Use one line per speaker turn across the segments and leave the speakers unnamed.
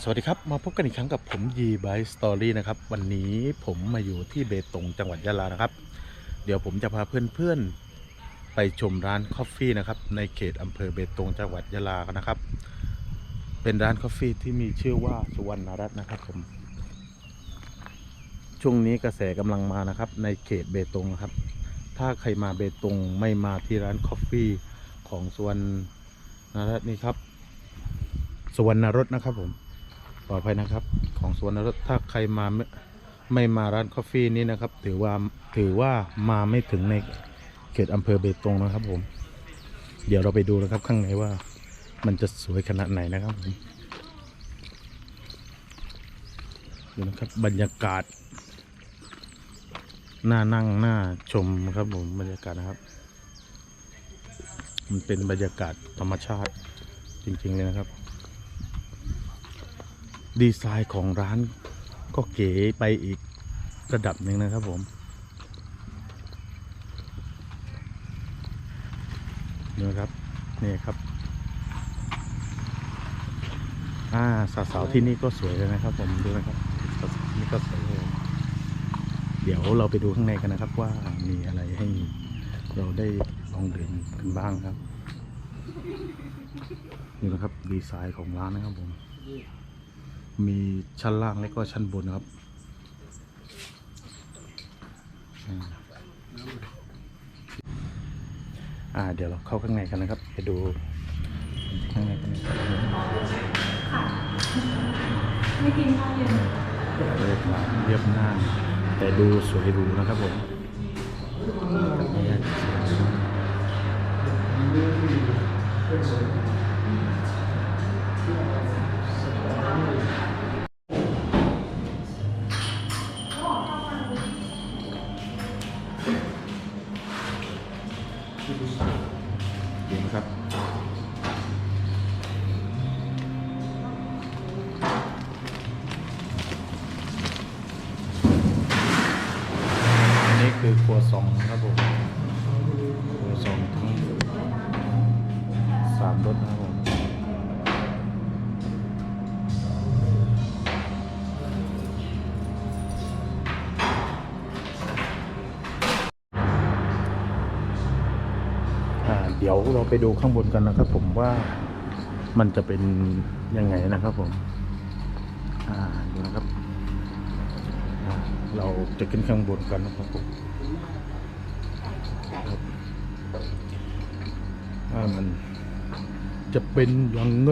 สวัสดีครับ มาพบกันอีกครั้งกับผมยีไบสตอรี่นะครับ วันนี้ผมมาอยู่ที่เบตงจังหวัดยะลานะครับ เดี๋ยวผมจะพาเพื่อนๆ ไปชมร้านคอฟฟี่นะครับ ในเขตอำเภอเบตงจังหวัดยะลากันนะครับ เป็นร้านคอฟฟี่ที่มีชื่อว่าสุวรรณรัตน์นะครับผมช่วงนี้กระแสกำลังมานะครับ ในเขตเบตงนะครับ ถ้าใครมาเบตงไม่มาที่ร้านคอฟฟี่ของสุวรรณรัตน์นี่ครับสุวรรณรสนะครับผม ปลอดภัยนะครับ ของสวรรณรถ้าใครมาไม่ไม่มาร้านกาแฟนี้นะครับ ถือว่าถือว่ามาไม่ถึงในเขตอำเภอเบตงนะครับผม เดี๋ยวเราไปดูนะครับข้างในว่ามันจะสวยขนาดไหนนะครับผมดูนะครับบรรยากาศน่านั่งน่าชมครับผมบรรยากาศนะครับ มันเป็นบรรยากาศธรรมชาติจริง ๆ เลยนะครับ ดีไซน์ของร้านก็เก๋ไปอีกระดับหนึ่งนะครับผมดูนะครับนี่ครับอ่าสาวๆที่นี่ก็สวยเลยนะครับ ผมดูนะครับสาวๆที่นี่ก็สวยเลยเดี๋ยวเราไปดูข้างในกันนะครับว่ามีอะไรให้เราได้ลองดื่มกันบ้างครับนี่นะครับดีไซน์ของร้านนะครับผม มีชั้นล่างและก็ชั้นบนนะครับอ่าเดี๋ยวเราเข้าข้างในกันนะครับ ไปดูข้างในกันครับ
ไม่กินข้าวเย็น
บรรยากาศเรียบง่ายแต่ดูสวยหรูนะครับผมดี รัวซองนะครับผมครัวซองทั้งสามรสนะครับผมเดี๋ยวเราไปดูข้างบนกันนะครับผมว่ามันจะเป็นยังไงนะครับผม อ่า ดูนะครับ เราจะขึ้นข้างบนกันนะครับผม ว่ามันจะเป็นยังไง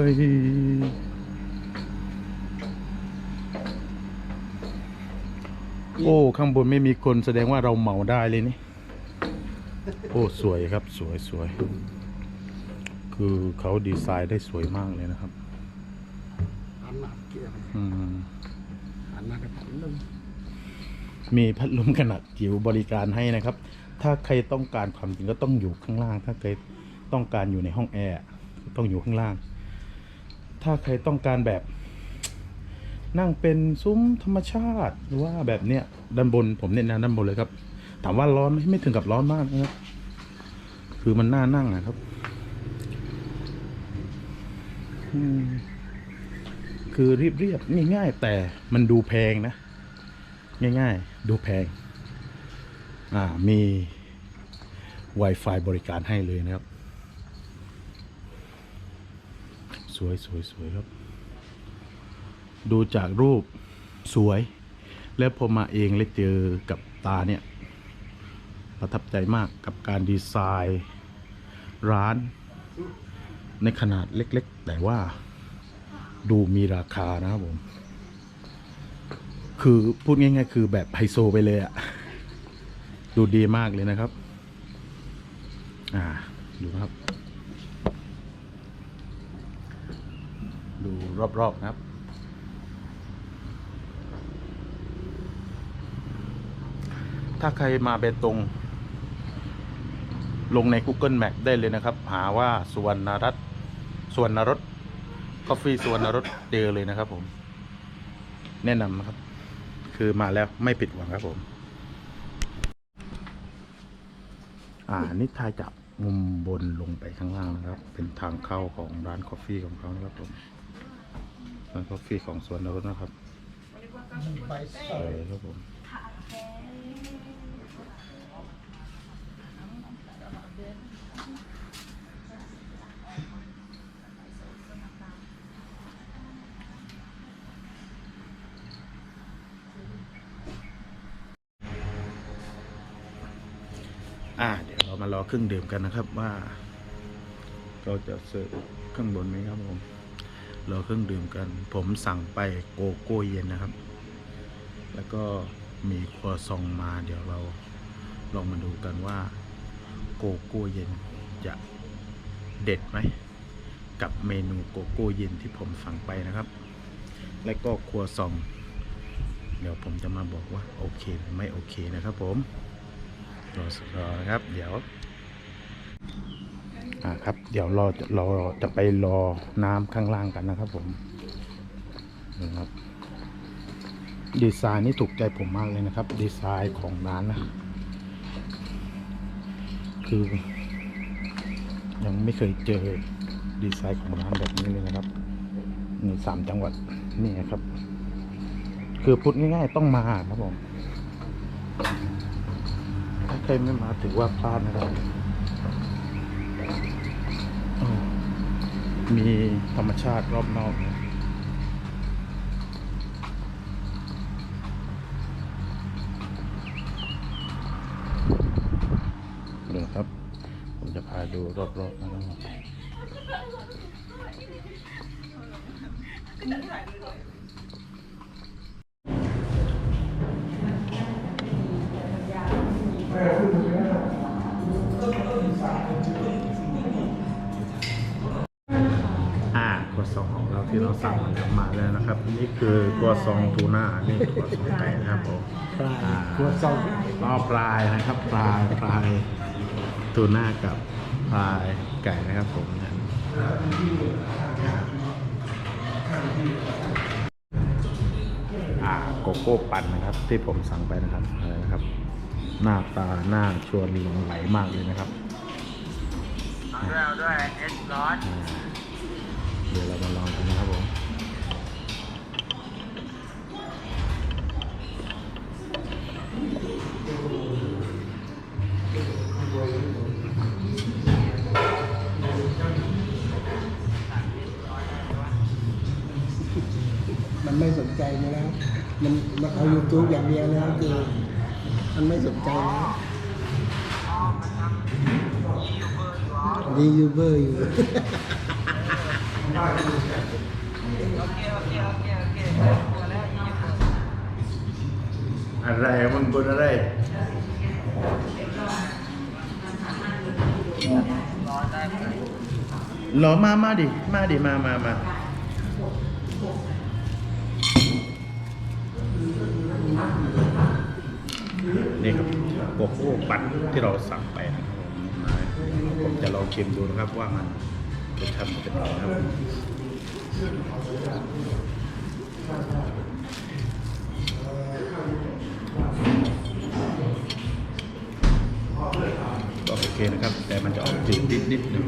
โอ้ ข้างบนไม่มีคนแสดงว่าเราเหมาได้เลยนี่ โอ้ สวยครับสวยสวย คือเขาดีไซน์ได้สวยมากเลยนะครับ
อันหนักเกี่ยว
อืม
อันหนักกับพันลม
มีพัดลมขนาดจิ๋วบริการให้นะครับ ถ้าใครต้องการความจริงก็ต้องอยู่ข้างล่าง ถ้าใครต้องการอยู่ในห้องแอร์ต้องอยู่ข้างล่าง ถ้าใครต้องการแบบ นั่งเป็นซุ้มธรรมชาติหรือว่าแบบเนี้ยด้านบนผมเน้นนะด้านบนเลยครับ ถามว่าร้อนไหมไม่ถึงกับร้อนมากนะครับ คือมันน่านั่งนะครับอืมคือเรียบๆง่ายๆแต่มันดูแพงนะ ง่าย ๆ ดูแพง อ่ามี Wi-Fi บริการให้เลยนะครับ สวยสวยสวยครับ ดูจากรูปสวย แล้วพอมาเองแล้วเจอกับตาเนี่ย ประทับใจมากกับการดีไซน์ร้านในขนาดเล็กๆ แต่ว่าดูมีราคานะครับผม คือพูดง่ายๆ คือแบบไฮโซไปเลยอะ ดูดีมากเลยนะครับ อ่า ดูครับ ดูรอบๆนะครับ ถ้าใครมาเบตง ลงใน Google Map ได้เลยนะครับ หาว่าสวรรณรัตสวรรณรสกาแฟสวรรณรสเจอเลยนะครับผม แนะนำนะครับ คือมาแล้วไม่ผิดหวังครับผม อ่านี่ทายจากมุมบนลงไปข้างล่างนะครับ เป็นทางเข้าของร้านกาแฟของเขานะครับผมร้านกาแฟของสวนนรสนะครับ
ไป
สวยครับผมารอเครื่องดื่มกันนะครับว่า เราจะเสิร์ฟเครื่องบนไหมครับผมรอเครื่องดื่มกัน ผมสั่งไปโกโก้เย็นนะครับ แล้วก็มีครัวซองมาเดี๋ยวเราลองมาดูกันว่า โกโก้เย็นจะเด็ดไหมกับเมนูโกโก้เย็นที่ผมสั่งไปนะครับ และก็ครัวซอง เดี๋ยวผมจะมาบอกว่าโอเคหรือไม่โอเคนะครับผม รอสักรอครับเดี๋ยวอ่าครับ เดี๋ยวเราจะเราจะไปรอน้ำข้างล่างกันนะครับ ผมนะครับดีไซน์นี่ถูกใจผมมากเลยนะครับ ดีไซน์ของร้านนะ คือ ยังไม่เคยเจอดีไซน์ของร้านแบบนี้เลยนะครับในสามจังหวัดนี่ครับ คือพูดง่ายๆต้องมาครับผม ถ้าใครไม่มาถือว่าพลาดนะครับ มีธรรมชาติรอบนอกนะเดี๋ยวครับ ผมจะพาดูรอบๆนะครับ เราที่เราสั่งมันมาแล้วนะครับ นี่คือกัวซองทูน่านี่กัวซองไก่นะครับผม
ปลา
อ่า
ครัวซอง
อ๋อปลายนะครับปลายปลายทูน่ากับปลายไก่นะครับผมเนี่ยอ่าโกโก้ปั่นนะครับ ที่ผมสั่งไปนะครับอะไรนะครับ หน้าตาหน้าชวนหลงไหลมากเลยนะครับ
เอาด้วยเอาด้วยเอสร้อน
อ่า เดี๋ยวเรามาลองกันนะครับผม
มันไม่สนใจอยู่แล้ว มันมันเอายูทูบอย่างเดียวแล้วคือมันไม่สนใจแล้วดียูเบอร์อยู่
โอเคโอเอเคโอเคพอแล้วยี่สิบ
อะไรมึงกดอะไร
รอนได้ไหม
หรอมามาดิ มาดิ มามามานี่ครับโกโก้ปั่นที่เราสั่งไปนะครับผมจะลองชิมดูนะครับว่ามัน รสชาติมันเป็นยังไงครับก็โอเคนะครับ แต่มันจะออกจืดนิดนิดหนึ่ง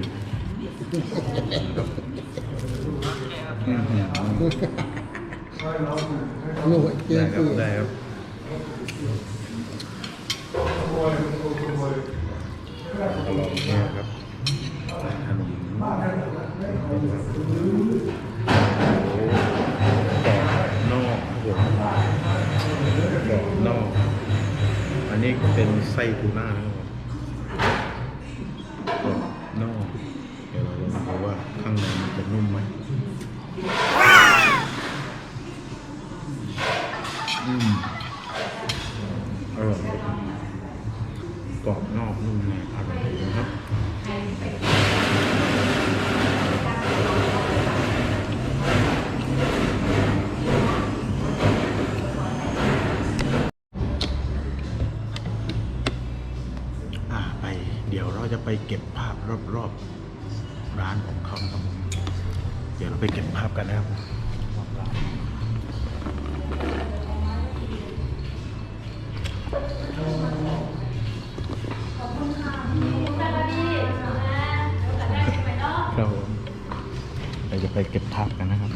โอ
ได้ครั
คื
บ
อ
ได้ครับอร่อยครับ เป็นไส้ทูน่านะครับผมกรอบนอกเดี๋ยวเราลองดูว่าข้างในมันจะนุ่มไหมอืม ไปเก็บภาพรอบๆร้านของเขานะครับ เดี๋ยวเราไปเก็บภาพกันนะครับครับผมเราจะไปเก็บภาพกันนะครับ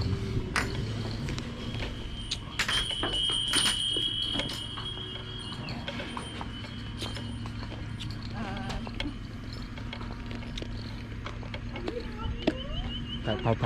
ถ่ายถ่าย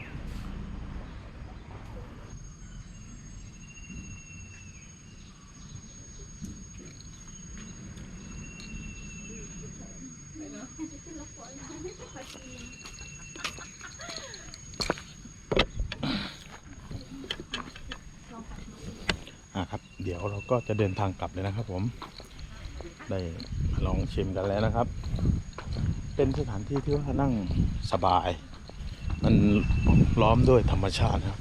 ยวเราก็จะเดินทางกลับเลยนะครับ ผม ได้ลองชิมกันแล้วนะครับ เป็นสถานที่ที่ว่านั่งสบาย มันล้อมด้วยธรรมชาติครับ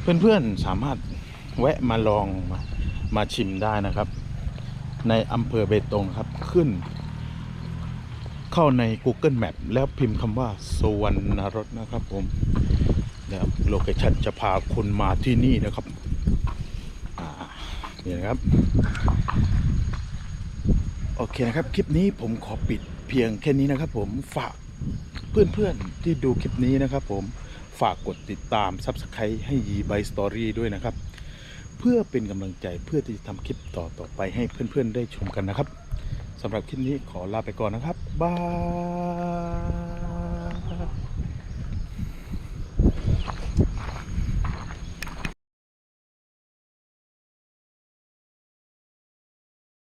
เพื่อนๆสามารถแวะมาลองมามาชิมได้นะครับ ในอำเภอเบตงครับขึ้น เข้าใน Google Map แล้วพิมพ์คำว่าสวรรณรสนะครับผมแล้วโลเคชันจะพาคุณมาที่นี่นะครับ นี่นะครับ โอเคนะครับ คลิปนี้ผมขอปิดเพียงแค่นี้นะครับ ผมฝากเพื่อนๆที่ดูคลิปนี้นะครับ ผมฝากกดติดตาม Subscribe ให้ยีไบสตอรี่ด้วยนะครับ เพื่อเป็นกำลังใจเพื่อที่จะทำคลิปต่อๆไปให้เพื่อนๆได้ชมกันนะครับสำหรับคลิปนี้ขอลาไปก่อนนะครับ บาย